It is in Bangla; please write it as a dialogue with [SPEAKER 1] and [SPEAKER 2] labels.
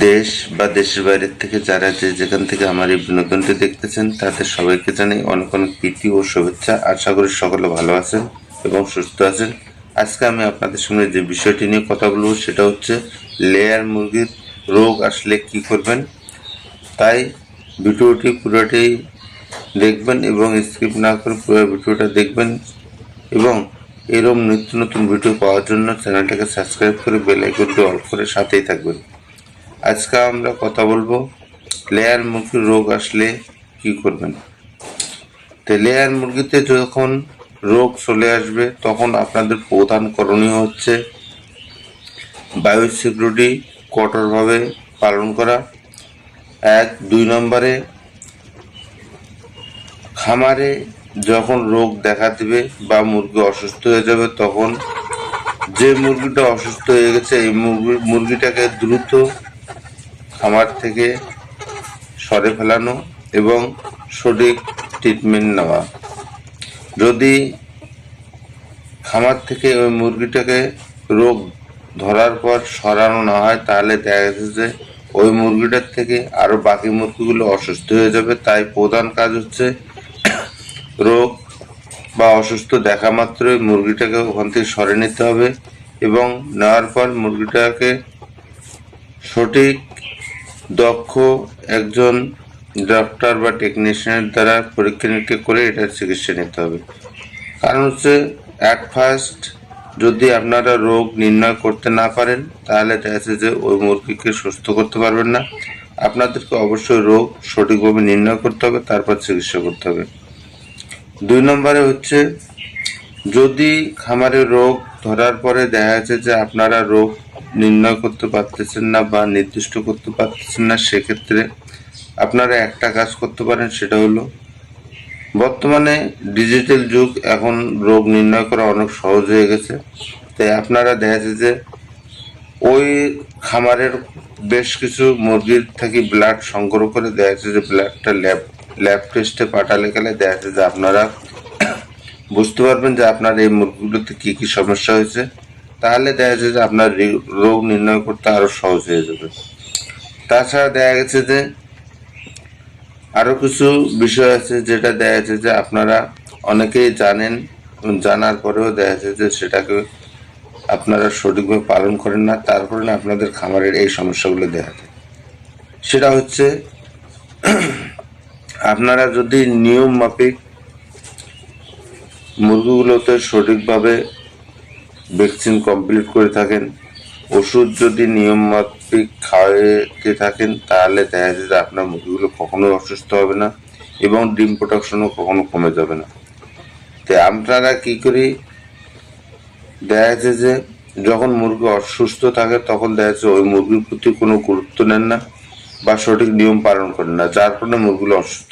[SPEAKER 1] দেশ বা দেশের বাইরের থেকে যারা যে যেখান থেকে আমার এই বিনোদনটি দেখতেছেন, তাদের সবাইকে জানাই অনেক অনেক প্রীতি ও শুভেচ্ছা। আশা করি সকলে ভালো আছেন এবং সুস্থ আছেন। আজকে আমি আপনাদের সঙ্গে যে বিষয়টি নিয়ে কথা বলব, সেটা হচ্ছে লেয়ার মুরগির রোগ আসলে কি করবেন। তাই ভিডিওটি পুরোটাই দেখবেন এবং স্কিপ না করে পুরো ভিডিওটা দেখবেন এবং এরকম নিত্য নতুন ভিডিও পাওয়ার জন্য চ্যানেলটাকে সাবস্ক্রাইব করে বেল আইকনটি অল করে সাথেই থাকবেন। আজকে আমরা কথা বলব লেয়ার মুরগির রোগ আসলে কি করবেন? তো লেয়ার মুরগিতে যখন রোগ চলে আসবে, তখন আপনাদের প্রধান করণীয় হচ্ছে বায়ো সিকিউরিটি কঠোরভাবে পালন করা। এক, দুই নম্বরে খামারে যখন রোগ দেখা দিবে বা মুরগি অসুস্থ হয়ে যাবে, তখন যে মুরগিটা অসুস্থ হয়ে গেছে, এই মুরগি মুরগিটাকে দ্রুত খামার থেকে সরে ফেলানো এবং সঠিক ট্রিটমেন্ট নেওয়া। যদি খামার থেকে ওই মুরগিটাকে রোগ ধরার পর সরানো না হয়, তাহলে দেখা যাচ্ছে যে ওই মুরগিটার থেকে আরও বাকি মুরগিগুলো অসুস্থ হয়ে যাবে। তাই প্রধান কাজ হচ্ছে রোগ বা অসুস্থ দেখা মাত্রই মুরগিটাকে ওখান থেকে সরে নিতে হবে এবং নেওয়ার পর মুরগিটাকে সঠিক দক্ষ একজন ডক্টর বা টেকনিশিয়ানের দ্বারা পরীক্ষা নিরীক্ষা করে এটার চিকিৎসা নিতে হবে। কারণ হচ্ছে অ্যাট ফার্স্ট যদি আপনারা রোগ নির্ণয় করতে না পারেন, তাহলে দেখা যাচ্ছে যে ওই মুরগিকে সুস্থ করতে পারবেন না। আপনাদেরকে অবশ্যই রোগ সঠিকভাবে নির্ণয় করতে হবে, তারপর চিকিৎসা করতে হবে। দুই নম্বরে হচ্ছে, যদি খামারে রোগ ধরার পরে দেখা যাচ্ছে যে আপনারা রোগ নির্ণয় করতে পারতেছেন না বা নির্দিষ্ট করতে পারতেছেন না, সেক্ষেত্রে আপনারা একটা কাজ করতে পারেন, সেটা হলো বর্তমানে ডিজিটাল যুগ, এখন রোগ নির্ণয় করা অনেক সহজ হয়ে গেছে। তাই আপনারা দেখা যাচ্ছে যে ওই খামারের বেশ কিছু মুরগির থেকে ব্লাড সংগ্রহ করে দেখা যাচ্ছে যে ব্লাডটা ল্যাব ল্যাব টেস্টে পাঠালে গেলে দেখা যাচ্ছে যে আপনারা বুঝতে পারবেন যে আপনার এই মুরগিগুলোতে কি কি সমস্যা হয়েছে। তাহলে দেখা যাচ্ছে যে আপনার রোগ নির্ণয় করতে আরও সহজ হয়ে যাবে। তাছাড়া দেখা গেছে যে আরও কিছু বিষয় আছে যেটা দেখা যাচ্ছে যে আপনারা অনেকেই জানেন, জানার পরেও দেখা যাচ্ছে যে সেটাকে আপনারা সঠিকভাবে পালন করেন না, তার কারণে আপনাদের খামারের এই সমস্যাগুলো দেখা যায় সেটা হচ্ছে, আপনারা যদি নিয়ম মাফিক মুরগিগুলোতে সঠিকভাবে ভ্যাকসিন কমপ্লিট করে থাকেন। ওষুধ যদি নিয়ম মাফিক খাওয়াতে থাকেন, তাহলে দেখা যায় যে আপনার মুরগিগুলো কখনোই অসুস্থ হবে না এবং ডিম প্রোডাকশনও কখনো কমে যাবে না। তো আপনারা কি করি, দেখা যাচ্ছে যে যখন মুরগি অসুস্থ থাকে, তখন দেখা যাচ্ছে ওই মুরগির প্রতি কোনো গুরুত্ব নেন না বা সঠিক নিয়ম পালন করেন না, যার ফলে মুরগিগুলো অসুস্থ